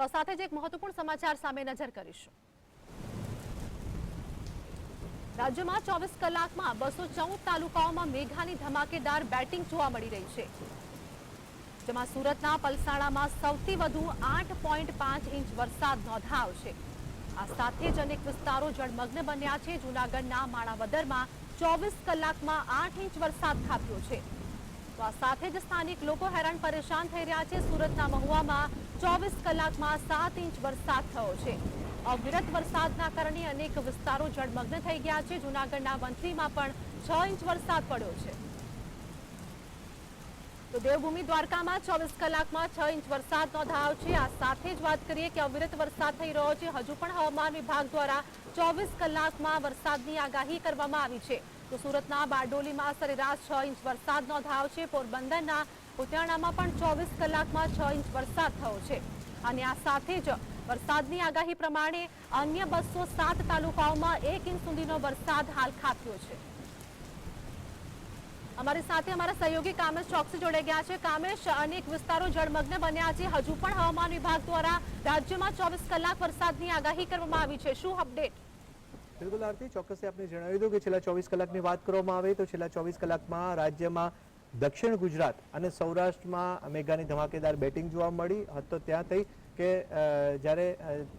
તો સાથે જ એક મહત્વપૂર્ણ સમાચાર સામે નજર કરીશું. રાજ્યમાં ચોવીસ કલાકમાં બસો ચૌદ તાલુકાઓમાં મેઘાની ધમાકેદાર બેટિંગ જોવા મળી રહી છે. જેમાં સુરતના પલસાણામાં સૌથી વધુ આઠ પોઈન્ટ પાંચ ઇંચ વરસાદ નોંધાયો છે. આ સાથે જ અનેક વિસ્તારો જળમગ્ન બન્યા છે. જૂનાગઢના માણાવદરમાં ચોવીસ કલાકમાં આઠ ઇંચ વરસાદ ખાબક્યો છે. તો સાથે જ સ્થાનિક લોકો હેરાન પરેશાન થઈ રહ્યા છે. સુરતના મહુવામાં ચોવીસ કલાકમાં સાત ઇંચ વરસાદ થયો છે. અવિરત વરસાદના કારણે અનેક વિસ્તારો જળમગ્ન થઈ ગયા છે. જૂનાગઢના વંથલીમાં પણ છ ઇંચ વરસાદ પડ્યો છે. તો દેવભૂમિ દ્વારકામાં ચોવીસ કલાકમાં છ ઇંચ વરસાદ નોંધાયો છે. આ સાથે જ વાત કરીએ કે અવિરત વરસાદ થઈ રહ્યો છે. હજુ પણ હવામાન વિભાગ દ્વારા ચોવીસ કલાકમાં વરસાદની આગાહી કરવામાં આવી છે. તો સુરતના બારડોલીમાં સરેરાશ છ ઇંચ વરસાદ નોંધાયો છે. પોરબંદરના ઉતરાણામાં પણ ચોવીસ કલાકમાં છ ઇંચ વરસાદ થયો છે. અને આ સાથે જ વરસાદની આગાહી પ્રમાણે અન્ય બસો સાત તાલુકાઓમાં એક ઇંચ સુધીનો વરસાદ હાલ ખાબક્યો છે. અમારી સાથે અમારા સહયોગી કામેશ ચોકસી જોડાઈ ગયા છે. કામેશ, અનેક વિસ્તારો જળમગ્ન બન્યા છે. હજુ પણ હવામાન વિભાગ દ્વારા રાજ્યમાં ચોવીસ કલાક વરસાદની આગાહી કરવામાં આવી છે. શું અપડેટ બિલકુલ આરતી, ચોક્કસ આપને જણાવી દઉં કે છેલ્લા ચોવીસ કલાકની વાત કરવામાં આવે તો છેલ્લા ચોવીસ કલાકમાં રાજ્યમાં દક્ષિણ ગુજરાત અને સૌરાષ્ટ્રમાં મેઘાની ધમાકેદાર બેટિંગ જોવા મળી. હતો ત્યાં થઈ. કે જ્યારે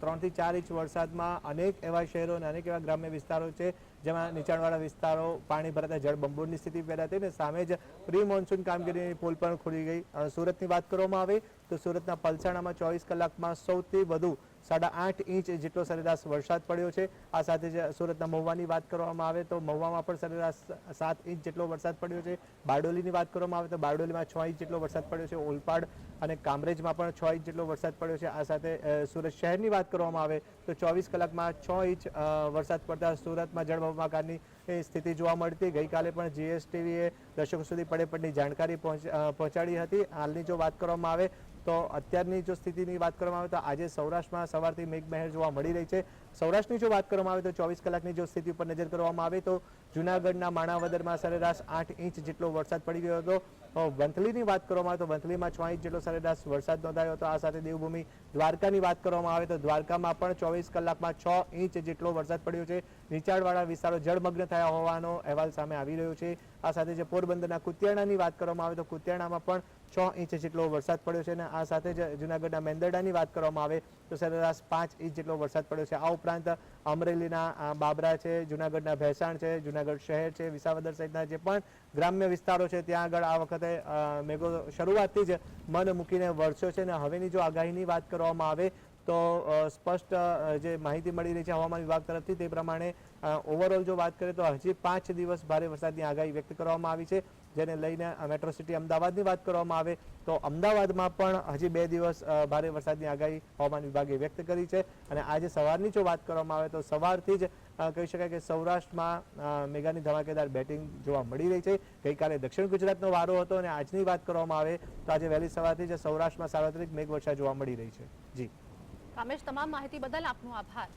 ત્રણથી ચાર ઇંચ વરસાદમાં અનેક એવા શહેરો અને અનેક એવા ગ્રામ્ય વિસ્તારો છે, જેમાં નીચાણવાળા વિસ્તારો, પાણી ભરાતા જળબંબોળની સ્થિતિ પેદા થઈ ને સામે જ પ્રી મોન્સૂન કામગીરીની પુલ પણ ખુલી ગઈ. સુરતની વાત કરવામાં આવે તો સુરતના પલસાણામાં ચોવીસ કલાકમાં સૌથી વધુ સાડા આઠ ઇંચ જેટલો સરેરાશ વરસાદ પડ્યો છે. આ સાથે જ સુરતના મહુવાની વાત કરવામાં આવે તો મહુવામાં પણ સરેરાશ સાત ઇંચ જેટલો વરસાદ પડ્યો છે. બારડોલીની વાત કરવામાં આવે તો બારડોલીમાં છ ઇંચ જેટલો વરસાદ પડ્યો છે. ઓલપાડ અને કામરેજમાં પણ છ ઇંચ જેટલો વરસાદ પડ્યો છે. આ સાથે સુરત શહેરની વાત કરવામાં આવે તો ચોવીસ કલાકમાં છ ઇંચ વરસાદ પડતા સુરતમાં જળબંબાકારની એ સ્થિતિ જોવા મળતી. ગઈકાલે પણ જીએસટીવીએ દર્શકો સુધી પડે પડની જાણકારી પહોંચ- પહોંચાડી હતી. હાલની જો વાત કરવામાં આવે તો અત્યારની જો સ્થિતિની વાત કરવામાં આવે તો આજે સૌરાષ્ટ્રમાં સવારથી મેઘમહેર જોવા મળી રહી છે. સૌરાષ્ટ્રની જો વાત કરવામાં આવે તો ચોવીસ કલાકની જો સ્થિતિ ઉપર નજર કરવામાં આવે તો જૂનાગઢના માણાવદરમાં સરેરાશ આઠ ઇંચ જેટલો વરસાદ પડી ગયો હતો. વંથલીની વાત કરવામાં આવે તો વંથલીમાં છ ઇંચ જેટલો સરેરાશ વરસાદ નોંધાયો હતો. આ સાથે દેવભૂમિ દ્વારકાની વાત કરવામાં આવે તો દ્વારકામાં પણ ચોવીસ કલાકમાં છ ઇંચ જેટલો વરસાદ પડ્યો છે. નીચાણવાળા વિસ્તારો જળમગ્ન થયા હોવાનો અહેવાલ સામે આવી રહ્યો છે. આ સાથે જે પોરબંદરના કુતિયાણાની વાત કરવામાં આવે તો કુતિયાણામાં પણ છ ઇંચ જેટલો વરસાદ પડ્યો છે અને આ સાથે જ જૂનાગઢના મેંદરડાની વાત કરવામાં આવે તો સરેરાશ પાંચ ઇંચ જેટલો વરસાદ પડ્યો છે. આ ઉપરાંત અમરેલીના બાબરા છે, જૂનાગઢના ભેસાણ છે, જૂનાગઢ શહેર છે, વિસાવદર સહિતના જે પણ ગ્રામ્ય વિસ્તારો છે, ત્યાં આગળ આ વખતે મેઘો શરૂઆતથી જ મન મૂકીને વરસ્યો છે અને હવેની જો આગાહીની વાત કરવામાં આવે તો સ્પષ્ટ જે માહિતી મળી રહી છે હવામાન વિભાગ તરફથી તે પ્રમાણે ઓવરઓલ જો વાત કરીએ તો હજી પાંચ દિવસ ભારે વરસાદની આગાહી વ્યક્ત કરવામાં આવી છે, જેને લઈને મેટ્રો સિટી અમદાવાદની વાત કરવામાં આવે તો અમદાવાદમાં પણ હજી બે દિવસ ભારે વરસાદની આગાહી હવામાન વિભાગે વ્યક્ત કરી છે. અને આજે સવારની જો વાત કરવામાં આવે તો સવારથી જ કહી શકાય કે સૌરાષ્ટ્રમાં મેગાની ધમાકેદાર બેટિંગ જોવા મળી રહી છે. ગઈકાલે દક્ષિણ ગુજરાતનો વારો હતો અને આજની વાત કરવામાં આવે તો આજે વહેલી સવારથી જ સૌરાષ્ટ્રમાં સાર્વત્રિક મેઘવર્ષા જોવા મળી રહી છે. જી. કામેશ તમામ માહિતી બદલ આપનો આભાર.